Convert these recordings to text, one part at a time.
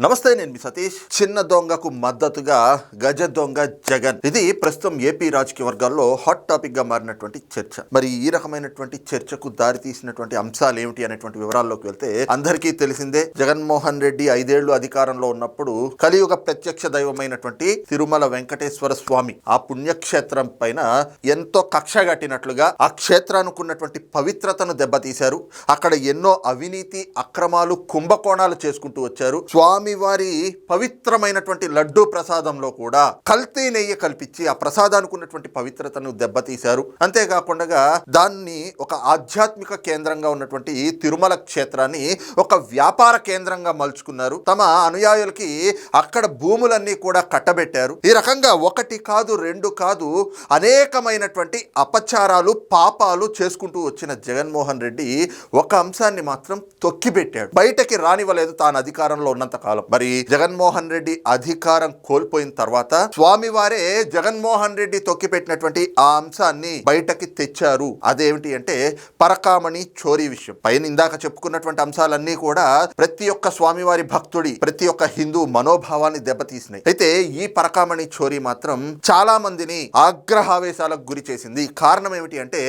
నమస్తే నేను మీ సతీష్. చిన్న దొంగకు మద్దతుగా గజ దొంగ జగన్. ఇది ప్రస్తుతం ఏపీ రాజకీయ వర్గాల్లో హాట్ టాపిక్గా మారినటువంటి చర్చ. మరి ఈ రకమైనటువంటి చర్చకు దారి తీసినటువంటి అంశాలు ఏమిటి అనేటువంటి వివరాల్లోకి వెళ్తే అందరికీ తెలిసిందే జగన్మోహన్ రెడ్డి ఐదేళ్ళు అధికారంలో ఉన్నప్పుడు కలియుగ ప్రత్యక్ష దైవమైనటువంటి తిరుమల వెంకటేశ్వర స్వామి ఆ పుణ్యక్షేత్రం పైన ఎంతో కక్ష కట్టినట్లుగా ఆ క్షేత్రానికి ఉన్నటువంటి పవిత్రతను దెబ్బతీశారు. అక్కడ ఎన్నో అవినీతి అక్రమాలు కుంభకోణాలు చేసుకుంటూ వచ్చారు. స్వామి స్వామివారి పవిత్రమైనటువంటి లడ్డూ ప్రసాదంలో కూడా కల్తీ నెయ్యి కల్పించి ఆ ప్రసాదానికి ఉన్నటువంటి పవిత్రతను దెబ్బతీశారు. అంతేకాకుండా దాన్ని ఒక ఆధ్యాత్మిక కేంద్రంగా ఉన్నటువంటి తిరుమల క్షేత్రాన్ని ఒక వ్యాపార కేంద్రంగా మలుచుకున్నారు. తమ అనుయాయులకి అక్కడ భూములన్నీ కూడా కట్టబెట్టారు. ఈ రకంగా ఒకటి కాదు రెండు కాదు అనేకమైనటువంటి అపచారాలు పాపాలు చేసుకుంటూ వచ్చిన జగన్మోహన్ రెడ్డి ఒక అంశాన్ని మాత్రం తొక్కిపెట్టాడు. బయటకి రానివ్వలేదు తాను అధికారంలో ఉన్నంత కాలం. మరి జగన్మోహన్ రెడ్డి అధికారం కోల్పోయిన తర్వాత స్వామివారే జగన్మోహన్ రెడ్డి తొక్కిపెట్టినటువంటి ఆ అంశాన్ని బయటకి తెచ్చారు. అదేమిటి అంటే పరకామణి చోరీ విషయం. పైన ఇందాక చెప్పుకున్నటువంటి అంశాలన్నీ కూడా ప్రతి ఒక్క స్వామివారి భక్తుడి ప్రతి ఒక్క హిందూ మనోభావాన్ని దెబ్బతీసినాయి. అయితే ఈ పరకామణి చోరీ మాత్రం చాలా మందిని ఆగ్రహావేశాలకు గురి చేసింది. కారణం ఏమిటి అంటే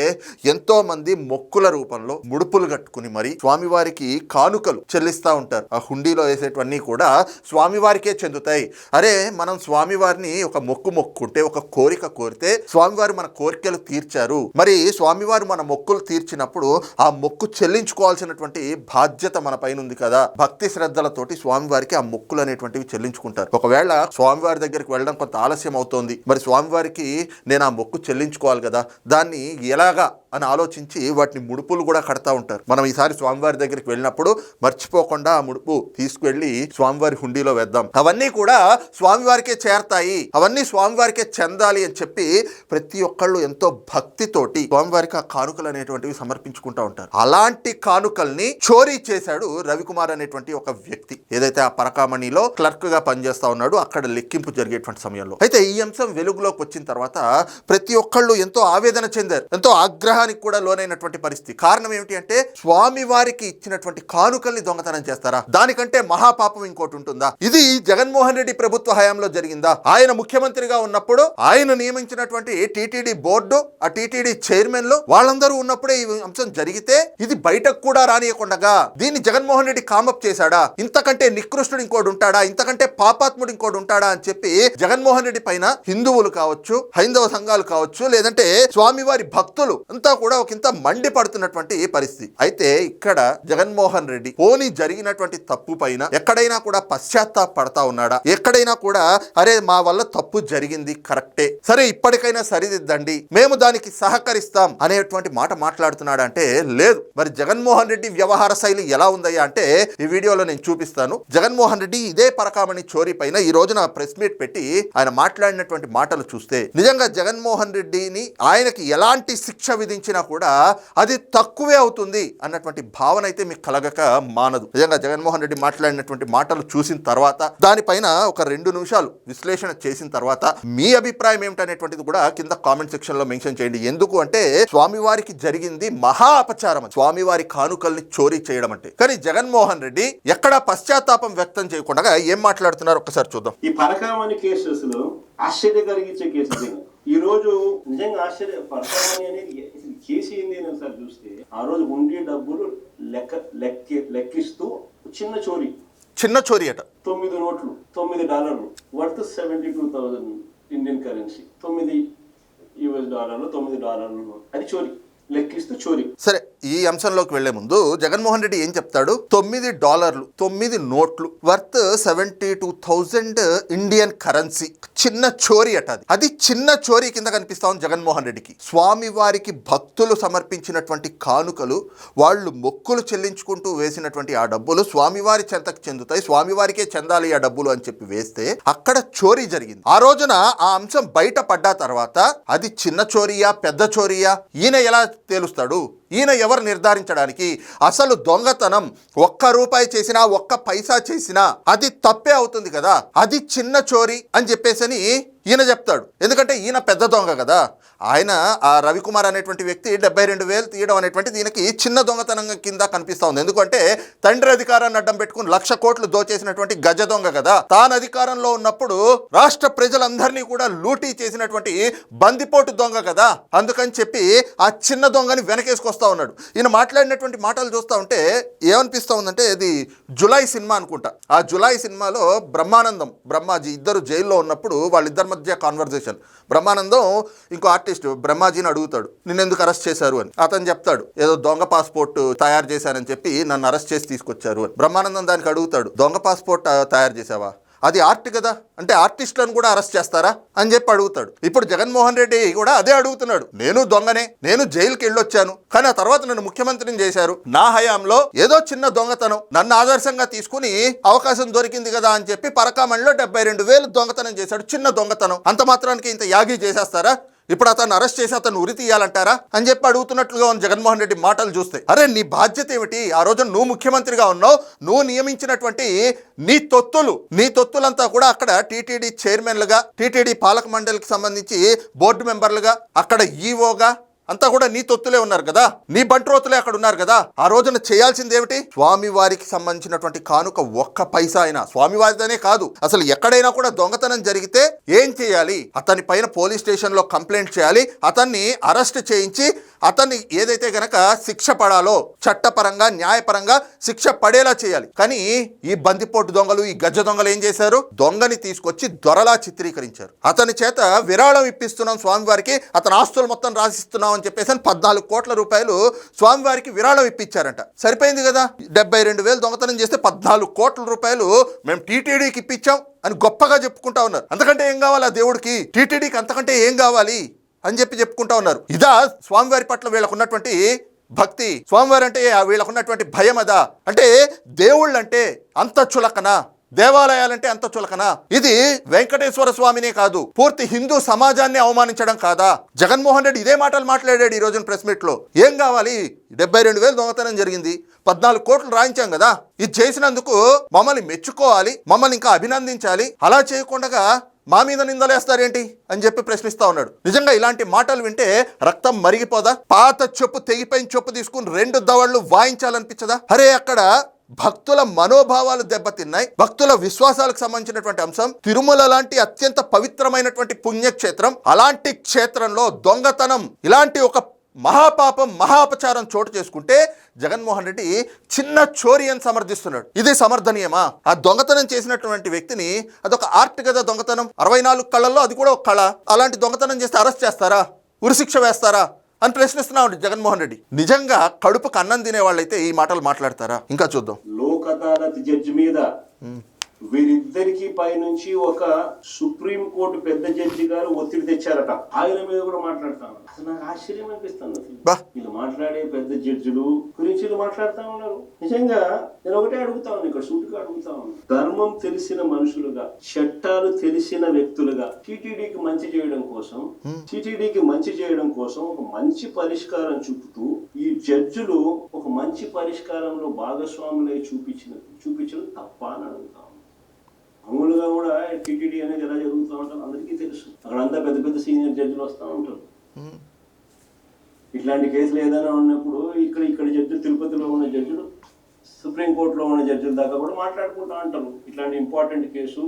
ఎంతో మంది మొక్కుల రూపంలో ముడుపులు కట్టుకుని మరి స్వామివారికి కానుకలు చెల్లిస్తూ ఉంటారు. ఆ హుండీలో వేసేటవన్నీ కూడా కూడా స్వామివారికే చెందుతాయి. అరే మనం స్వామివారిని ఒక మొక్కు మొక్కుంటే ఒక కోరిక కోరితే స్వామివారు మన కోరికలు తీర్చారు. మరి స్వామివారు మన మొక్కులు తీర్చినప్పుడు ఆ మొక్కు చెల్లించుకోవాల్సినటువంటి బాధ్యత మన పైన ఉంది కదా. భక్తి శ్రద్ధలతోటి స్వామివారికి ఆ మొక్కులు అనేటువంటివి చెల్లించుకుంటారు. ఒకవేళ స్వామివారి దగ్గరికి వెళ్ళడం కొంత ఆలస్యం అవుతోంది. మరి స్వామివారికి నేను ఆ మొక్కు చెల్లించుకోవాలి కదా. దాన్ని ఎలాగా అని ఆలోచించి వాటిని ముడుపులు కూడా కడతా ఉంటారు. మనం ఈసారి స్వామివారి దగ్గరికి వెళ్ళినప్పుడు మర్చిపోకుండా ఆ ముడుపు తీసుకువెళ్ళి స్వామివారి హుండీలో వేద్దాం. అవన్నీ కూడా స్వామివారికే చేరతాయి. అవన్నీ స్వామివారికే చెందాలి అని చెప్పి ప్రతి ఒక్కళ్ళు ఎంతో భక్తితోటి స్వామివారికి ఆ కానుకలు అనేటువంటివి సమర్పించుకుంటా ఉంటారు. అలాంటి కానుకల్ని చోరీ చేశాడు రవికుమార్ అనేటువంటి ఒక వ్యక్తి. ఏదైతే ఆ పరకామణిలో క్లర్క్గా పనిచేస్తా ఉన్నాడు అక్కడ లెక్కింపు జరిగేటువంటి సమయంలో. అయితే ఈ అంశం వెలుగులోకి వచ్చిన తర్వాత ప్రతి ఒక్కళ్ళు ఎంతో ఆవేదన చెందారు. ఎంతో ఆగ్రహానికి కూడా లోనైనటువంటి పరిస్థితి. కారణం ఏమిటి అంటే స్వామి వారికి ఇచ్చినటువంటి కానుకల్ని దొంగతనం చేస్తారా? దానికంటే మహాపాపం ఇంకోటి ఉంటుందా? ఇది జగన్మోహన్ రెడ్డి ప్రభుత్వ హయాంలో జరిగిందా? ఆయన ముఖ్యమంత్రిగా ఉన్నప్పుడు ఆయన నియమించినటువంటి టీటీడీ బోర్డు ఆ టీటీడీ చైర్మన్లు వాళ్ళందరూ ఉన్నప్పుడే ఈ అంశం జరిగితే ఇది బయటకు కూడా రానియకుండగా దీన్ని జగన్మోహన్ రెడ్డి కామప్ చేశాడా? ఇంతకంటే నికృష్టుడు ఇంకోటి ఉంటాడా? ఇంతకంటే పాపాత్ముడు ఇంకోటి ఉంటాడా? అని చెప్పి జగన్మోహన్ రెడ్డి పైన హిందువులు కావచ్చు హైందవ సంఘాలు కావచ్చు లేదంటే స్వామివారి భక్తులు అంత కూడా ఒక ఇంత మండి పడుతున్నటువంటి పరిస్థితి. అయితే ఇక్కడ జగన్మోహన్ రెడ్డి పోనీ జరిగినటువంటి తప్పు పైన ఎక్కడైనా కూడా పశ్చాత్తాప పడతా ఉన్నాడా? ఎక్కడైనా కూడా అరే మా వల్ల తప్పు జరిగింది కరెక్టే. సరే ఇప్పటికైనా సరిదిద్దండి. మేము దానికి సహకరిస్తాం అనేటువంటి మాట మాట్లాడుతున్నాడా అంటే లేదు. మరి జగన్మోహన్ రెడ్డి వ్యవహార శైలి ఎలా ఉందయ్యా అంటే ఈ వీడియోలో నేను చూపిస్తాను. జగన్మోహన్ రెడ్డి ఇదే పరకామణి చోరీ పైన ఈ రోజున ప్రెస్ మీట్ పెట్టి ఆయన మాట్లాడినటువంటి మాటలు చూస్తే నిజంగా జగన్మోహన్ రెడ్డిని ఆయనకి ఎలాంటి శిక్ష విధి సంపాదించినా కూడా అది తక్కువే అవుతుంది అన్నటువంటి భావన అయితే మీకు కలగక మానదు. నిజంగా జగన్మోహన్ రెడ్డి మాట్లాడినటువంటి మాటలు చూసిన తర్వాత దానిపైన ఒక రెండు నిమిషాలు విశ్లేషణ చేసిన తర్వాత మీ అభిప్రాయం ఏమిటనేటువంటిది కూడా కింద కామెంట్ సెక్షన్లో మెన్షన్ చేయండి. ఎందుకు అంటే స్వామివారికి జరిగింది మహా అపచారం స్వామివారి కానుకల్ని చోరీ చేయడం అంటే. కానీ జగన్మోహన్ రెడ్డి ఎక్కడా పశ్చాత్తాపం వ్యక్తం చేయకుండా ఏం మాట్లాడుతున్నారు? ఒకసారి చూద్దాం. ఈ పరకామణి కేసెస్లో ఆశ్చర్య కలిగించే కేసు నిజంగా. ఈ రోజు నిజంగా ఆశ్చర్య పరకామణి అనేది కేసు ఏంది అని ఒకసారి చూస్తే ఆ రోజు ఉండి డబ్బులు లెక్క లెక్క లెక్కిస్తూ చిన్న చోరీ చిన్న చోరీ అట తొమ్మిది నోట్లు తొమ్మిది డాలర్లు worth seventy two thousand Indian currency తొమ్మిది యుఎస్ డాలర్లు తొమ్మిది డాలర్లు. అది చోరీ లెక్కిస్తూ చోరీ సరే ఈ అంశంలోకి వెళ్ళే ముందు జగన్మోహన్ రెడ్డి ఏం చెప్తాడు? తొమ్మిది డాలర్లు తొమ్మిది నోట్లు worth seventy two thousand Indian currency. చిన్న చోరీ అట అది. అది చిన్న చోరీ కింద కనిపిస్తా ఉంది జగన్మోహన్ రెడ్డికి. స్వామి వారికి భక్తులు సమర్పించినటువంటి కానుకలు వాళ్ళు మొక్కులు చెల్లించుకుంటూ వేసినటువంటి ఆ డబ్బులు స్వామివారి చెంతకు చెందుతాయి స్వామివారికే చెందాలి ఆ డబ్బులు అని చెప్పి వేస్తే అక్కడ చోరీ జరిగింది. ఆ రోజున ఆ అంశం బయట పడ్డా తర్వాత అది చిన్న చోరీయా పెద్ద చోరీయా? ఈయన ఎలా తేలుస్తాడు? ఈయన ఎవరు నిర్ధారించడానికి? అసలు దొంగతనం ఒక్క రూపాయి చేసినా ఒక్క పైసా చేసినా అది తప్పే అవుతుంది కదా? అది చిన్న చోరీ అని చెప్పేసని ఈయన చెప్తాడు. ఎందుకంటే ఈయన పెద్ద దొంగ కదా. ఆయన ఆ రవికుమార్ అనేటువంటి వ్యక్తి డెబ్బై రెండు వేలు తీయడం అనేటువంటి దీనికి చిన్న దొంగతనం కింద కనిపిస్తూ ఉంది. ఎందుకంటే తండ్రి అధికారాన్ని అడ్డం పెట్టుకుని లక్ష కోట్లు దోచేసినటువంటి గజ దొంగ కదా. తాను అధికారంలో ఉన్నప్పుడు రాష్ట్ర ప్రజలందరినీ కూడా లూటీ చేసినటువంటి బందిపోటు దొంగ కదా. అందుకని చెప్పి ఆ చిన్న దొంగని వెనకేసుకొస్తా ఉన్నాడు. ఈయన మాట్లాడినటువంటి మాటలు చూస్తా ఉంటే ఏమనిపిస్తూ ఉందంటే ఇది జులై సినిమా అనుకుంటా. ఆ జులై సినిమాలో బ్రహ్మానందం బ్రహ్మాజీ ఇద్దరు జైల్లో ఉన్నప్పుడు వాళ్ళిద్దరి మధ్య కాన్వర్జేషన్ బ్రహ్మానందం ఇంకో ఆర్టిస్ట్ బ్రహ్మాజీని అడుగుతాడు నిన్నెందుకు అరెస్ట్ చేశారు? అని. అతను చెప్తాడు ఏదో దొంగ పాస్పోర్ట్ తయారు చేశానని చెప్పి నన్ను అరెస్ట్ చేసి తీసుకొచ్చారు అని. బ్రహ్మానందం దానికి అడుగుతాడు దొంగ పాస్పోర్ట్ తయారు చేసావా అది ఆర్ట్ కదా? అంటే ఆర్టిస్టులను కూడా అరెస్ట్ చేస్తారా? అని చెప్పి అడుగుతాడు. ఇప్పుడు జగన్మోహన్ రెడ్డి కూడా అదే అడుగుతున్నాడు నేను దొంగనే నేను జైలుకి వెళ్ళొచ్చాను కానీ ఆ తర్వాత నన్ను ముఖ్యమంత్రిని చేశారు. నా హయాంలో ఏదో చిన్న దొంగతనం నన్ను ఆదర్శంగా తీసుకుని అవకాశం దొరికింది కదా అని చెప్పి పరకామణిలో డెబ్బై రెండు వేలు దొంగతనం చేశాడు చిన్న దొంగతనం. అంత మాత్రానికి ఇంత యాగి చేసేస్తారా? ఇప్పుడు అతను అరెస్ట్ చేసి అతను ఉరి తీయాలంటారా అని చెప్పి అడుగుతున్నట్లుగా ఉంది జగన్మోహన్ రెడ్డి మాటలు చూస్తే. అరే నీ బాధ్యత ఏమిటి? ఆ రోజు నువ్వు ముఖ్యమంత్రిగా ఉన్నావు నువ్వు నియమించినటువంటి నీ తొత్తులు నీ తొత్తులంతా కూడా అక్కడ టీటీడీ చైర్మన్లుగా టీటీడీ పాలక మండలికి సంబంధించి బోర్డు మెంబర్లుగా అక్కడ ఈఓగా అంతా కూడా నీ తొత్తులే ఉన్నారు కదా? నీ బంట్రోతులే అక్కడ ఉన్నారు కదా? ఆ రోజున చేయాల్సింది ఏమిటి? స్వామి వారికి సంబంధించినటువంటి కానుక ఒక్క పైసా అయినా. స్వామివారిదనే కాదు. అసలు ఎక్కడైనా కూడా దొంగతనం జరిగితే ఏం చేయాలి? అతని పైన పోలీస్ స్టేషన్లో కంప్లైంట్ చేయాలి. అతన్ని అరెస్ట్ చేయించి అతన్ని ఏదైతే గనక శిక్ష పడాలో చట్టపరంగా న్యాయపరంగా శిక్ష పడేలా చేయాలి. కానీ ఈ బందిపోటు దొంగలు ఈ గజ్జ దొంగలు ఏం చేశారు? దొంగని తీసుకొచ్చి దొరలా చిత్రీకరించారు. అతని చేత విరాళం ఇప్పిస్తున్నాం స్వామివారికి. అతని ఆస్తులు మొత్తం రాసిస్తున్నాం అని చెప్పేసి అని పద్నాలుగు కోట్ల రూపాయలు స్వామివారికి విరాళం ఇప్పించారంట. సరిపోయింది కదా? డెబ్బై రెండు వేలు దొంగతనం చేస్తే పద్నాలుగు కోట్ల రూపాయలు మేము టీటీడీకి ఇప్పించాం అని గొప్పగా చెప్పుకుంటా ఉన్నారు. అంతకంటే ఏం కావాలి ఆ దేవుడికి? టీటీడీకి అంతకంటే ఏం కావాలి అని చెప్పి చెప్పుకుంటా ఉన్నారు. ఇదా స్వామివారి పట్ల వీళ్ళకు ఉన్నటువంటి భక్తి. స్వామివారు అంటే ఆ వీళ్ళకు ఉన్నటువంటి భయం అదా? అంటే దేవుళ్ళంటే అంత చులకనా? దేవాలయాలంటే అంత చులకనా. ఇది వెంకటేశ్వర స్వామినే కాదు పూర్తి హిందూ సమాజాన్ని అవమానించడం కాదా? జగన్మోహన్ రెడ్డి ఇదే మాటలు మాట్లాడాడు ఈ రోజున ప్రెస్ మీట్లో ఏం కావాలి? డెబ్బై రెండు వేలు దొంగతనం జరిగింది. పద్నాలుగు కోట్లు రాయించాం కదా. ఇది చేసినందుకు మమ్మల్ని మెచ్చుకోవాలి మమ్మల్ని ఇంకా అభినందించాలి. అలా చేయకుండా మా మీద నిందలేస్తారేంటి? అని చెప్పి ప్రశ్నిస్తా ఉన్నాడు. నిజంగా ఇలాంటి మాటలు వింటే రక్తం మరిగిపోదా? పాత చెప్పు తెగిపోయిన చెప్పు తీసుకుని రెండు దవళ్ళు వాయించాలనిపించదా? అరే అక్కడ భక్తుల మనోభావాలు దెబ్బతిన్నాయి. భక్తుల విశ్వాసాలకు సంబంధించినటువంటి అంశం తిరుమల లాంటి అత్యంత పవిత్రమైనటువంటి పుణ్యక్షేత్రం. అలాంటి క్షేత్రంలో దొంగతనం ఇలాంటి ఒక మహాపాపం మహాపచారం చోటు చేసుకుంటే జగన్మోహన్ రెడ్డి చిన్న చోరీ అని సమర్థిస్తున్నాడు. ఇది సమర్థనీయమా? ఆ దొంగతనం చేసినటువంటి వ్యక్తిని అదొక ఆర్ట్ కదా దొంగతనం? అరవై నాలుగు కళ్ళల్లో అది కూడా ఒక కళ. అలాంటి దొంగతనం చేస్తే అరెస్ట్ చేస్తారా? ఉరిశిక్ష వేస్తారా? అని ప్రశ్నిస్తున్నాడు జగన్మోహన్ రెడ్డి. నిజంగా కడుపుకు అన్నం తినే వాళ్ళైతే ఈ మాటలు మాట్లాడతారా? ఇంకా చూద్దాం. లోక్ అదాలత్ జడ్జి మీద వీరిద్దరికి పైనుంచి ఒక సుప్రీం కోర్టు పెద్ద జడ్జి గారు ఒత్తిడి తెచ్చారట. ఆయన మీద కూడా మాట్లాడతాను అసలు నాకు ఆశ్చర్యం అనిపిస్తుంది వీళ్ళు మాట్లాడే పెద్ద జడ్జిలు గురించి వీళ్ళు మాట్లాడుతా ఉన్నారు. నిజంగా నేను ఒకటే అడుగుతా ఉన్నాను ఇక్కడ సూటిగా అడుగుతా ఉన్నాను ధర్మం తెలిసిన మనుషులుగా చట్టాలు తెలిసిన వ్యక్తులుగా టీటీడీకి మంచి చేయడం కోసం టీటీడీకి మంచి చేయడం కోసం ఒక మంచి పరిష్కారం చూపుతూ ఈ జడ్జిలు ఒక మంచి పరిష్కారంలో భాగస్వాములై చూపించిన చూపించడం తప్ప అని అడుగుతా. మామూలుగా కూడా టీటీడీ అనేది ఎలా జరుగుతూ ఉంటుంది అందరికీ తెలుసు. అక్కడ అంతా పెద్ద పెద్ద సీనియర్ జడ్జిలు వస్తూ ఉంటారు. ఇట్లాంటి కేసులు ఏదైనా ఉన్నప్పుడు ఇక్కడ ఇక్కడ జడ్జిలు తిరుపతిలో ఉన్న జడ్జిలు సుప్రీంకోర్టులో ఉన్న జడ్జిల దాకా కూడా మాట్లాడుకుంటూ ఉంటారు. ఇట్లాంటి ఇంపార్టెంట్ కేసు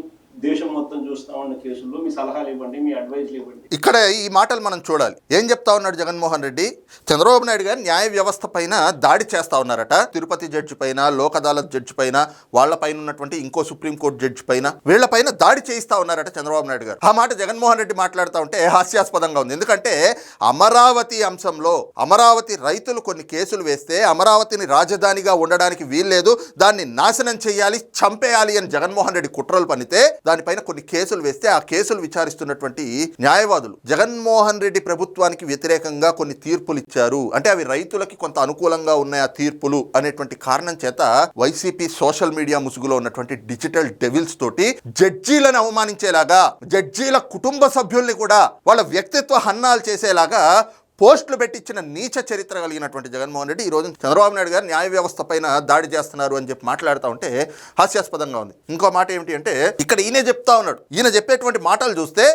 దేశం మొత్తం చూస్తా ఉన్న కేసుల్లో మీ సలహాలు ఇవ్వండి మీ అడ్వైస్లు ఇవ్వండి. ఇక్కడ ఈ మాటలు మనం చూడాలి. ఏం చెప్తా ఉన్నాడు జగన్మోహన్ రెడ్డి. చంద్రబాబు నాయుడు గారు న్యాయ వ్యవస్థ పైన దాడి చేస్తా ఉన్నారట. తిరుపతి జడ్జి పైన లోక్ అదాలత్ జడ్జి పైన వాళ్ళ పైన ఉన్నటువంటి ఇంకో సుప్రీంకోర్టు జడ్జి పైన వీళ్ళ పైన దాడి చేయిస్తా ఉన్నారట చంద్రబాబు నాయుడు గారు. ఆ మాట జగన్మోహన్ రెడ్డి మాట్లాడుతూ ఉంటే హాస్యాస్పదంగా ఉంది. ఎందుకంటే అమరావతి అంశంలో అమరావతి రైతులు కొన్ని కేసులు వేస్తే అమరావతిని రాజధానిగా ఉండడానికి వీల్లేదు. దాన్ని నాశనం చేయాలి చంపేయాలి అని జగన్మోహన్ రెడ్డి కుట్రలు పనితే దానిపైన కొన్ని కేసులు వేస్తే ఆ కేసులు విచారిస్తున్నటువంటి న్యాయవాదులు జగన్మోహన్ రెడ్డి ప్రభుత్వానికి వ్యతిరేకంగా కొన్ని తీర్పులు ఇచ్చారు అంటే అవి రైతులకి కొంత అనుకూలంగా ఉన్నాయి ఆ తీర్పులు అనేటువంటి కారణం చేత వైసీపీ సోషల్ మీడియా ముసుగులో ఉన్నటువంటి డిజిటల్ డెవిల్స్ తోటి జడ్జీలను అవమానించేలాగా జడ్జీల కుటుంబ సభ్యుల్ని కూడా వాళ్ళ వ్యక్తిత్వ హన్నాలు చేసేలాగా పోస్టులు పెట్టించిన నీచ చరిత్ర కలిగినటువంటి జగన్మోహన్ రెడ్డి ఈ రోజు చంద్రబాబు నాయుడు గారు న్యాయ వ్యవస్థ పైన దాడి చేస్తున్నారు అని చెప్పి మాట్లాడుతూ ఉంటే హాస్యాస్పదంగా ఉంది. ఇంకో మాట ఏమిటి అంటే ఇక్కడ ఈయనే చెప్తా ఉన్నాడు. ఈయన చెప్పేటువంటి మాటలు చూస్తే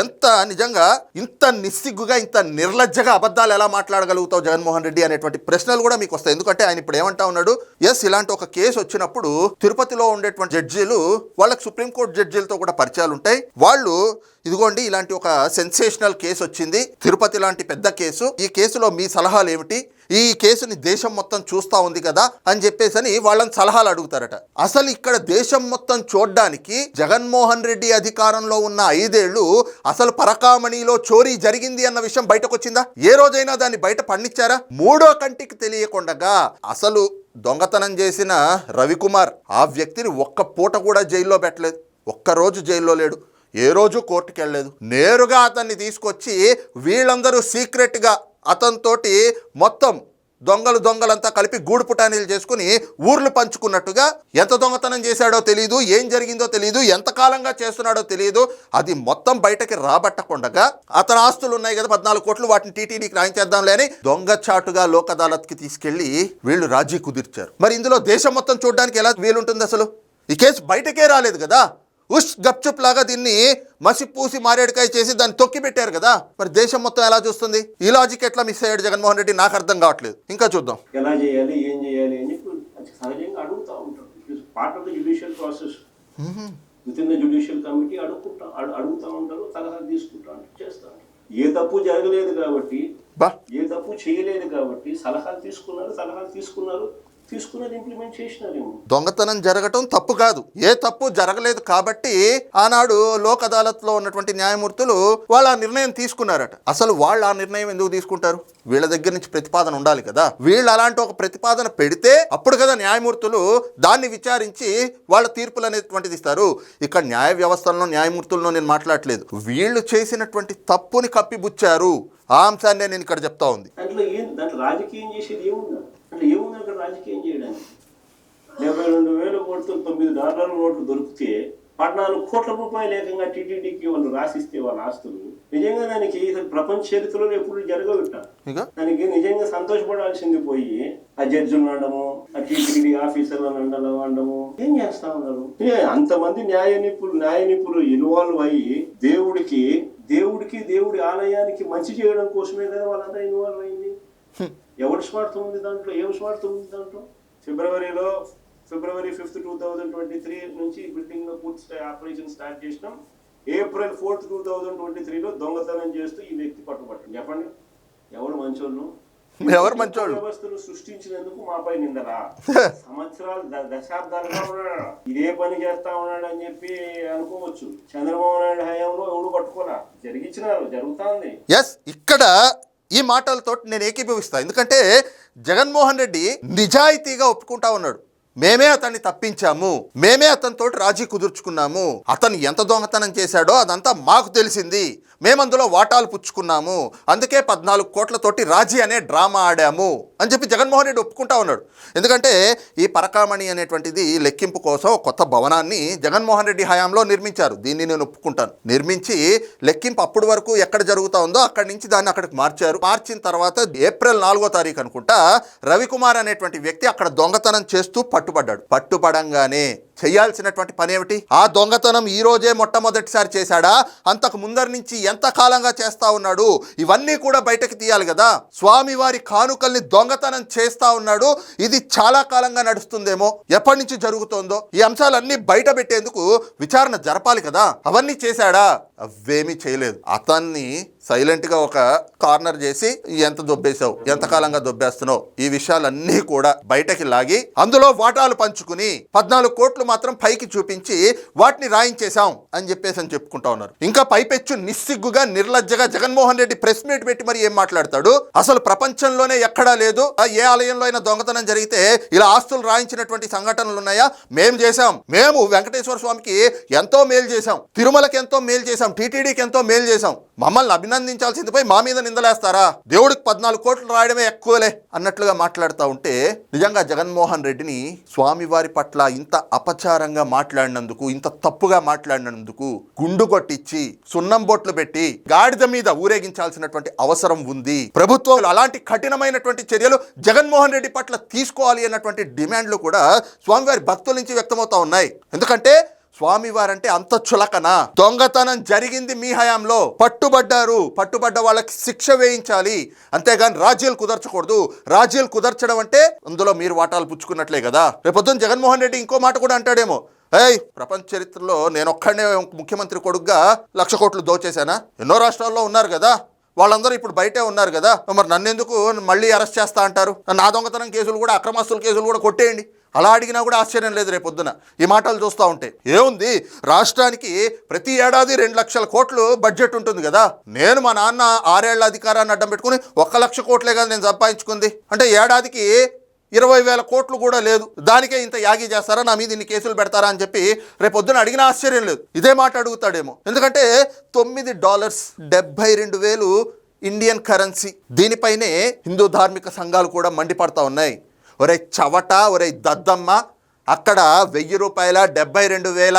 ఎంత నిజంగా ఇంత నిస్సిగ్గుగా ఇంత నిర్లజ్జగా అబద్ధాలు ఎలా మాట్లాడగలుగుతావు జగన్మోహన్ రెడ్డి అనేటువంటి ప్రశ్నలు కూడా మీకు వస్తాయి. ఎందుకంటే ఆయన ఇప్పుడు ఏమంటా ఉన్నాడు? ఎస్ ఇలాంటి ఒక కేసు వచ్చినప్పుడు తిరుపతిలో ఉండేటువంటి జడ్జీలు వాళ్ళకి సుప్రీంకోర్టు జడ్జీలతో కూడా పరిచయాలు ఉంటాయి. వాళ్ళు ఇదిగోండి ఇలాంటి ఒక సెన్సేషనల్ కేసు వచ్చింది. తిరుపతి లాంటి పెద్ద కేసు. ఈ కేసులో మీ సలహాలు ఏమిటి? ఈ కేసుని దేశం మొత్తం చూస్తా ఉంది కదా అని చెప్పేసి అని వాళ్ళని సలహాలు అడుగుతారట. అసలు ఇక్కడ దేశం మొత్తం చూడ్డానికి జగన్మోహన్ రెడ్డి అధికారంలో ఉన్న ఐదేళ్ళు అసలు పరకామణిలో చోరీ జరిగింది అన్న విషయం బయటకు వచ్చిందా ఏ రోజైనా దాన్ని బయట పండించారా? మూడో కంటికి తెలియకుండగా అసలు దొంగతనం చేసిన రవికుమార్ ఆ వ్యక్తిని ఒక్క పూట కూడా జైల్లో పెట్టలేదు. ఒక్క రోజు జైల్లో లేడు. ఏ రోజు కోర్టుకెళ్ళలేదు. నేరుగా అతన్ని తీసుకొచ్చి వీళ్ళందరూ సీక్రెట్గా అతనితోటి మొత్తం దొంగలు దొంగలంతా కలిపి గూడు పుటానీలు చేసుకుని ఊర్లు పంచుకున్నట్టుగా ఎంత దొంగతనం చేశాడో తెలియదు ఏం జరిగిందో తెలియదు ఎంతకాలంగా చేస్తున్నాడో తెలియదు అది మొత్తం బయటకి రాబట్టకుండగా అతని ఆస్తులు ఉన్నాయి కదా పద్నాలుగు కోట్లు వాటిని టీటీడీకి రాయించేద్దాంలే అని దొంగచాటుగా లోక్ అదాలత్కి తీసుకెళ్ళి వీళ్ళు రాజీ కుదిర్చారు. మరి ఇందులో దేశం మొత్తం చూడడానికి ఎలా వీలుంటుంది అసలు? ఈ కేసు బయటకే రాలేదు కదా. ఉష్ గప్చుప్ లాగా దీన్ని మసి పూసి మారేడుకాయ చేసి దాన్ని తొక్కి పెట్టారు కదా. మరి దేశం మొత్తం ఎలా చూస్తుంది? ఈ లాజిక్ ఎట్లా మిస్ అయ్యాడు జగన్మోహన్ రెడ్డి? నాకు అర్థం కావట్లేదు. ఇంకా చూద్దాం. ఎలా చేయాలి ఏం చేయాలి అని చెప్పి సహజంగా అడుగుతూ ఉంటారు. Part of the judicial process within the judicial committee అడుగుకుంటా అడు- అడుగుతూ ఉంటారు సలహా తీసుకుంటా ఉంటారు చేస్తూ ఉంటారు ఏ తప్పు జరగలేదు కాబట్టి ఏ తప్పు చేయలేదు కాబట్టి సలహాలు తీసుకున్నారు సలహాలు తీసుకున్నారు. తీసుకున్నది ఇంప్లిమెంట్ చేసినారేమో దొంగతనం జరగటం తప్పు కాదు. ఏ తప్పు జరగలేదు కాబట్టి ఆనాడు లోక్ అదాలత్లో ఉన్నటువంటి న్యాయమూర్తులు వాళ్ళు ఆ నిర్ణయం తీసుకున్నారట. అసలు వాళ్ళు ఆ నిర్ణయం ఎందుకు తీసుకుంటారు? వీళ్ళ దగ్గర నుంచి ప్రతిపాదన ఉండాలి కదా. వీళ్ళు అలాంటి ఒక ప్రతిపాదన పెడితే అప్పుడు కదా న్యాయమూర్తులు దాన్ని విచారించి వాళ్ళ తీర్పులు అనేటువంటిది ఇస్తారు. ఇక్కడ న్యాయ వ్యవస్థలను న్యాయమూర్తులను నేను మాట్లాడట్లేదు. వీళ్ళు చేసినటువంటి తప్పుని కప్పిబుచ్చారు ఆ అంశాన్ని నేను ఇక్కడ చెప్తా ఉంది. అంటే ఏముంది అక్కడ రాజకీయం చేయడానికి? డెబ్బై రెండు వేల కోట్లు తొమ్మిది డాలర్ల నోట్లు దొరికితే పద్నాలుగు కోట్ల రూపాయలు ఏకంగా టీటీడీకి వాళ్ళు రాసిస్తే వాళ్ళ ఆస్తులు నిజంగా దానికి ప్రపంచ చరిత్రలో ఎప్పుడు జరగవిట దానికి నిజంగా సంతోషపడాల్సింది పోయి ఆ జడ్జిని అనడము ఆ టీటీడీ ఆఫీసర్లను అండడం అనడము ఏం చేస్తా ఉన్నారు? అంతమంది న్యాయ నిపుణులు న్యాయ నిపుణులు ఇన్వాల్వ్ అయ్యి దేవుడికి దేవుడికి దేవుడి ఆలయానికి మంచి చేయడం కోసమే కదా వాళ్ళంతా ఇన్వాల్వ్ అయింది ఎవరి స్వార్థం ఉంది దాంట్లో? ఏం స్వార్థం ఉంది దాంట్లో? ఫిబ్రవరిలో February fifth two thousand twenty three నుంచి బిల్డింగ్లో పూర్తి ఆపరేషన్ స్టార్ట్ చేసినాం. April fourth two thousand twenty త్రీలో దొంగతనం చేస్తూ ఈ వ్యక్తి పట్టుబట్టాడు చెప్పండి. ఎవరు మంచోళ్ళు? ఎవరు మంచోళ్ళు? వ్యవస్థను సృష్టించినందుకు మాపై నిందలా? సంవత్సరాలు దశాబ్దాలుగా ఉన్నాడు? ఇదే పని చేస్తా ఉన్నాడు అని చెప్పి అనుకోవచ్చు. చంద్రబాబు నాయుడు హయాంలో ఎవడు పట్టుకోరా జరిగించినారు జరుగుతా ఎస్ ఇక్కడ ఈ మాటలతో నేను ఏకీభవిస్తాను ఎందుకంటే జగన్మోహన్ రెడ్డి నిజాయితీగా ఒప్పుకుంటా ఉన్నాడు. మేమే అతన్ని తప్పించాము. మేమే అతనితో రాజీ కుదుర్చుకున్నాము. అతను ఎంత దొంగతనం చేశాడో అదంతా మాకు తెలిసింది. మేమందులో వాటాలు పుచ్చుకున్నాము. అందుకే పద్నాలుగు కోట్లతోటి రాజీ అనే డ్రామా ఆడాము అని చెప్పి జగన్మోహన్ రెడ్డి ఒప్పుకుంటా ఉన్నాడు. ఎందుకంటే ఈ పరకామణి అనేటువంటిది లెక్కింపు కోసం కొత్త భవనాన్ని జగన్మోహన్ రెడ్డి హయాంలో నిర్మించారు. దీన్ని నేను ఒప్పుకుంటాను. నిర్మించి లెక్కింపు అప్పటి వరకు ఎక్కడ జరుగుతా ఉందో అక్కడి నుంచి దాన్ని అక్కడికి మార్చారు. మార్చిన తర్వాత ఏప్రిల్ నాలుగో తారీఖు అనుకుంటా రవికుమార్ అనేటువంటి వ్యక్తి అక్కడ దొంగతనం చేస్తూ పట్టుబడ్డాడు. పట్టుపడంగానే చేయాల్సినటువంటి పని ఏమిటి? ఆ దొంగతనం ఈ రోజే మొట్టమొదటిసారి చేశాడా? అంతకు ముందరి నుంచి ఎంత కాలంగా చేస్తా ఉన్నాడు? ఇవన్నీ కూడా బయటకు తీయాలి కదా. స్వామివారి కానుకల్ని దొంగతనం చేస్తా ఉన్నాడు. ఇది చాలా కాలంగా నడుస్తుందేమో. ఎప్పటి నుంచి జరుగుతోందో? ఈ అంశాలన్నీ బయట పెట్టేందుకు విచారణ జరపాలి కదా. అవన్నీ చేశాడా? అవేమీ చేయలేదు. అతన్ని సైలెంట్గా ఒక కార్నర్ చేసి ఎంత దొబ్బేశావు? ఎంతకాలంగా దొబ్బేస్తున్నావు? ఈ విషయాలన్నీ కూడా బయటకి లాగి అందులో వాటాలు పంచుకుని పద్నాలుగు కోట్లు మాత్రం పైకి చూపించి వాటిని రాయించేశాం అని చెప్పేసి అని చెప్పుకుంటా ఉన్నారు. ఇంకా పైపెచ్చు నిస్సిగ్గుగా నిర్లజ్జగా జగన్మోహన్ రెడ్డి ప్రెస్ మీట్ పెట్టి మరి ఏం మాట్లాడతాడు? అసలు ప్రపంచంలోనే ఎక్కడా లేదు? ఆ ఏ ఆలయంలో అయినా దొంగతనం జరిగితే ఇలా ఆస్తులు రాయించినటువంటి సంఘటనలు ఉన్నాయా? మేము చేశాం. మేము వెంకటేశ్వర స్వామికి ఎంతో మేలు చేశాం. తిరుమలకి ఎంతో మేలు చేశాం. టీటీడీకి ఎంతో మేలు చేశాం. మమ్మల్ని అభినందించాల్సింది పోయి మా మీద నిందలేస్తారా? దేవుడికి పద్నాలుగు కోట్లు రాయడమే ఎక్కువలే అన్నట్లుగా మాట్లాడుతూ ఉంటే నిజంగా జగన్మోహన్ రెడ్డిని స్వామివారి పట్ల ఇంత అప అపచారంగా మాట్లాడినందుకు ఇంత తప్పుగా మాట్లాడినందుకు గుండు కొట్టించి సున్నం బొట్లు పెట్టి గాడిద మీద ఊరేగించాల్సినటువంటి అవసరం ఉంది. ప్రభుత్వం అలాంటి కఠినమైనటువంటి చర్యలు జగన్మోహన్ రెడ్డి పట్ల తీసుకోవాలి అన్నటువంటి డిమాండ్లు కూడా స్వామివారి భక్తుల నుంచి వ్యక్తమవుతా ఉన్నాయి. ఎందుకంటే స్వామివారంటే అంత చులకనా. దొంగతనం జరిగింది మీ హయాంలో. పట్టుబడ్డారు. పట్టుబడ్డ వాళ్ళకి శిక్ష వేయించాలి. అంతేగాని రాజ్యాలు కుదర్చకూడదు. రాజ్యాలు కుదర్చడం అంటే అందులో మీరు వాటాలు పుచ్చుకున్నట్లే కదా. రేపొద్దున జగన్మోహన్ రెడ్డి ఇంకో మాట కూడా అంటాడేమో. ఏయ్ ప్రపంచ చరిత్రలో నేను ఒక్కడనే ముఖ్యమంత్రి కొడుగ్గా లక్ష కోట్లు దోచేశానా? ఎన్నో రాష్ట్రాల్లో ఉన్నారు కదా. వాళ్ళందరూ ఇప్పుడు బయటే ఉన్నారు కదా. మరి నన్నెందుకు మళ్ళీ అరెస్ట్ చేస్తా అంటారు? నా దొంగతనం కేసులు కూడా అక్రమస్తుల కేసులు కూడా కొట్టేయండి. అలా అడిగినా కూడా ఆశ్చర్యం లేదు రేపు పొద్దున. ఈ మాటలు చూస్తూ ఉంటే. ఏముంది? రాష్ట్రానికి ప్రతి ఏడాది రెండు లక్షల కోట్లు బడ్జెట్ ఉంటుంది కదా. నేను మా నాన్న ఆరేళ్ళ అధికారాన్ని అడ్డం పెట్టుకుని ఒక్క లక్ష కోట్లే కదా నేను సంపాదించుకుంది. అంటే ఏడాదికి ఇరవై వేల కోట్లు కూడా లేదు. దానికే ఇంత యాగి చేస్తారా? నా మీద ఇన్ని కేసులు పెడతారా అని చెప్పి రేపొద్దున అడిగిన ఆశ్చర్యం లేదు. ఇదే మాట అడుగుతాడేమో. ఎందుకంటే తొమ్మిది డాలర్స్ డెబ్బై రెండు వేలు ఇండియన్ కరెన్సీ. దీనిపైనే హిందూ ధార్మిక సంఘాలు కూడా మండిపడతా ఉన్నాయి. ఒరే చవట ఒరే దద్దమ్మ అక్కడ వెయ్యి రూపాయల డెబ్బై రెండు వేల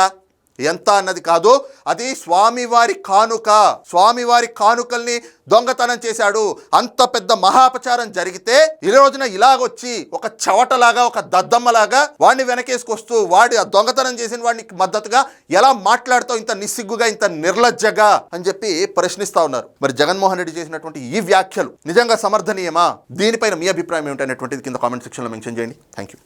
ఎంత అన్నది కాదు అది స్వామివారి కానుక. స్వామివారి కానుకల్ని దొంగతనం చేశాడు. అంత పెద్ద మహాపచారం జరిగితే ఈ రోజున ఇలాగొచ్చి ఒక చవటలాగా ఒక దద్దమ్మలాగా వాడిని వెనకేసుకొస్తూ వాడి ఆ దొంగతనం చేసిన వాడిని మద్దతుగా ఎలా మాట్లాడుతావు ఇంత నిస్సిగ్గుగా ఇంత నిర్లజ్జగా అని చెప్పి ప్రశ్నిస్తా ఉన్నారు. మరి జగన్మోహన్ రెడ్డి చేసినటువంటి ఈ వ్యాఖ్యలు నిజంగా సమర్థనీయమా? దీనిపైన మీ అభిప్రాయం ఏమిటనేటువంటిది కింద కామెంట్ సెక్షన్లో మెన్షన్ చేయండి. Thank you